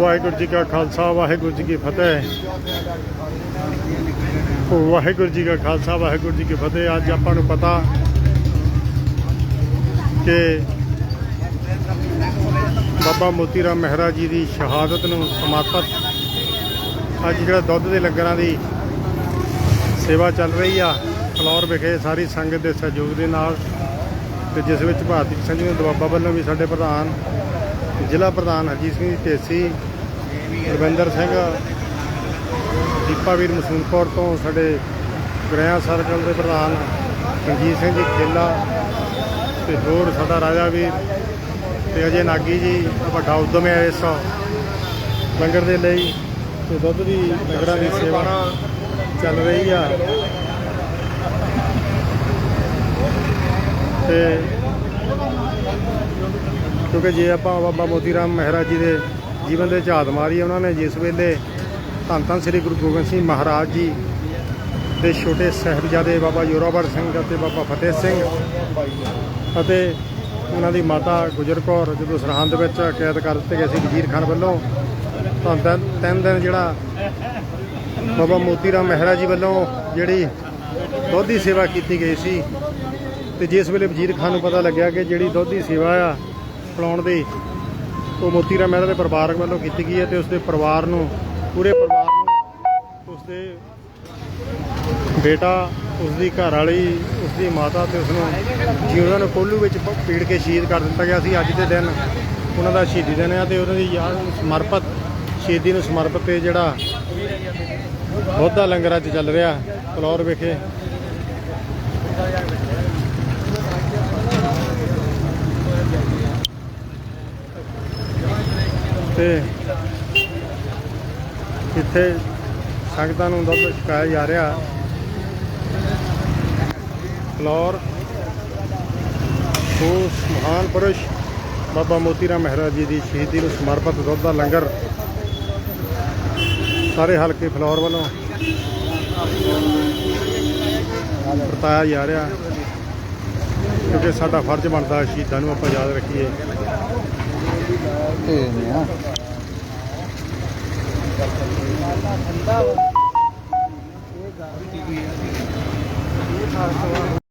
ਵਾਹਿਗੁਰੂ ਜੀ ਕਾ ਖਾਲਸਾ, ਵਾਹਿਗੁਰੂ ਜੀ ਕੀ ਫਤਿਹ। ਵਾਹਿਗੁਰੂ ਜੀ ਕਾ ਖਾਲਸਾ, ਵਾਹਿਗੁਰੂ ਜੀ ਕੀ ਫਤਿਹ। ਅੱਜ ਆਪਾਂ ਨੂੰ ਪਤਾ ਕਿ ਬਾਬਾ ਮੋਤੀ ਰਾਮ ਮਹਿਰਾ ਜੀ ਦੀ ਸ਼ਹਾਦਤ ਨੂੰ ਸਮਰਪਿਤ ਅੱਜ ਜਿਹੜਾ ਦੁੱਧ ਦੇ ਲੰਗਰਾਂ ਦੀ ਸੇਵਾ ਚੱਲ ਰਹੀ ਆ, ਫਲੋਰ ਵਿਖੇ ਸਾਰੀ ਸੰਗਤ ਦੇ ਸਹਿਯੋਗ ਦੇ ਨਾਲ ਤੇ ਜਿਸ ਵਿੱਚ ਭਾਰਤੀ ਕਿਸਾਨ ਯੂਨੀਅਨ ਦੁਆਬਾ ਵੱਲੋਂ ਵੀ ਸਾਡੇ ਪ੍ਰਧਾਨ ਜ਼ਿਲ੍ਹਾ ਪ੍ਰਧਾਨ ਹਰਜੀਤ ਸਿੰਘ ਜੀ ਢੇਸੀ ਰਵਿੰਦਰ ਸਿੰਘ ਦੀਪਾ ਵੀਰ ਮਸੂਨਪੁਰ ਤੋਂ ਸਾਡੇ ਗ੍ਰਹਿਆ ਸਰਕਲ ਦੇ ਪ੍ਰਧਾਨ ਰਣਜੀਤ ਸਿੰਘ ਜੀ, ਖੇਲਾ ਤੇ ਹੋਰ ਸਾਡਾ ਰਾਜਾ ਵੀਰ ਤੇ ਅਜੇ ਨਾਗੀ ਜੀ, ਵੱਡਾ ਉਦਮ ਹੈ ਇਸ ਲੰਗਰ ਦੇ ਲਈ ਤੇ ਦੁੱਧ ਦੀ ਲੰਗਰਾਂ ਦੀ ਸੇਵਾ ਚੱਲ ਰਹੀ ਆ। ਤੇ ਕਿਉਂਕਿ ਜੇ ਆਪਾਂ ਬਾਬਾ ਮੋਤੀ ਰਾਮ ਮਹਾਰਾਜ ਜੀ ਦੇ ਜੀਵਨ ਦੇ ਝਾਤ ਮਾਰੀ ਉਹਨਾਂ ਨੇ ਜਿਸ ਵੇਲੇ ਧੰਨ ਧੰਨ ਸ੍ਰੀ ਗੁਰੂ ਗੋਬਿੰਦ ਸਿੰਘ ਮਹਾਰਾਜ ਜੀ ਦੇ ਛੋਟੇ ਸਾਹਿਬਜ਼ਾਦੇ ਬਾਬਾ ਜੋਰਾਵਰ ਸਿੰਘ ਅਤੇ ਬਾਬਾ ਫਤਿਹ ਸਿੰਘ ਅਤੇ ਉਹਨਾਂ ਦੀ ਮਾਤਾ ਗੁਜਰ ਕੌਰ ਜਦੋਂ ਸਰਹੰਦ ਵਿੱਚ ਕੈਦ ਕਰ ਦਿੱਤੇ ਗਏ ਸੀ ਵਜ਼ੀਰ ਖਾਨ ਵੱਲੋਂ, ਤਾਂ ਤਿੰਨ ਤਿੰਨ ਦਿਨ ਜਿਹੜਾ ਬਾਬਾ ਮੋਤੀ ਰਾਮ ਮਹਿਰਾ ਜੀ ਵੱਲੋਂ ਜਿਹੜੀ ਦੁੱਧ ਦੀ ਸੇਵਾ ਕੀਤੀ ਗਈ ਸੀ ਤੇ ਜਿਸ ਵੇਲੇ ਵਜ਼ੀਰ ਖਾਨ ਨੂੰ ਪਤਾ ਲੱਗਿਆ ਕਿ ਜਿਹੜੀ ਦੁੱਧ ਦੀ ਸੇਵਾ ਆ ਪਿਲਾਉਣ ਦੀ ਉਹ ਮੋਤੀ ਰਾਮ ਮਹਿਰਾ ਦੇ ਪਰਿਵਾਰ ਵੱਲੋਂ ਕੀਤੀ ਗਈ ਹੈ ਤੇ ਉਸਦੇ ਪਰਿਵਾਰ ਨੂੰ, ਪੂਰੇ ਪਰਿਵਾਰ ਨੂੰ ਉਸਦੇ ਬੇਟਾ, ਉਸਦੀ ਘਰ ਵਾਲੀ ਉਸਦੀ ਮਾਤਾ ਤੇ ਉਸਨੂੰ ਜਿਉਂ ਨੂੰ ਕੋਲੂ ਵਿੱਚ ਪੀੜ ਕੇ ਸ਼ਹੀਦ ਕਰ ਦਿੱਤਾ ਗਿਆ ਸੀ। ਅੱਜ ਦੇ ਦਿਨ ਉਹਨਾਂ ਦਾ ਸ਼ਹੀਦੀ ਦਿਨ ਆ ਤੇ ਉਹਨਾਂ ਦੀ ਯਾਦ ਨੂੰ ਸਮਰਪਿਤ, ਸ਼ਹੀਦੀ ਨੂੰ ਸਮਰਪਿਤ ਤੇ ਜਿਹੜਾ ਬਹੁਤਾ ਲੰਗਰ ਅੱਜ ਚੱਲ ਰਿਹਾ, ਫਲੋਰ ਵਿਖੇ। ਤੇ ਇੱਥੇ ਸੰਗਤਾਂ ਨੂੰ ਦੁੱਧ ਛਕਾਇਆ ਜਾ ਰਿਹਾ। ਫਲੋਰ ਉਸ ਮਹਾਨ ਪੁਰਸ਼ ਬਾਬਾ ਮੋਤੀ ਰਾਮ ਮਹਿਰਾ ਜੀ ਦੀ ਸ਼ਹੀਦੀ ਨੂੰ ਸਮਰਪਿਤ ਦੁੱਧ ਦਾ ਲੰਗਰ ਸਾਰੇ ਹਲਕੇ ਫਲੋਰ ਵੱਲੋਂ ਵਰਤਾਇਆ ਜਾ ਰਿਹਾ, ਕਿਉਂਕਿ ਸਾਡਾ ਫਰਜ਼ ਬਣਦਾ ਸ਼ਹੀਦਾਂ ਨੂੰ ਆਪਾਂ ਯਾਦ ਰੱਖੀਏ। ਇਹ ਨੇ ਆ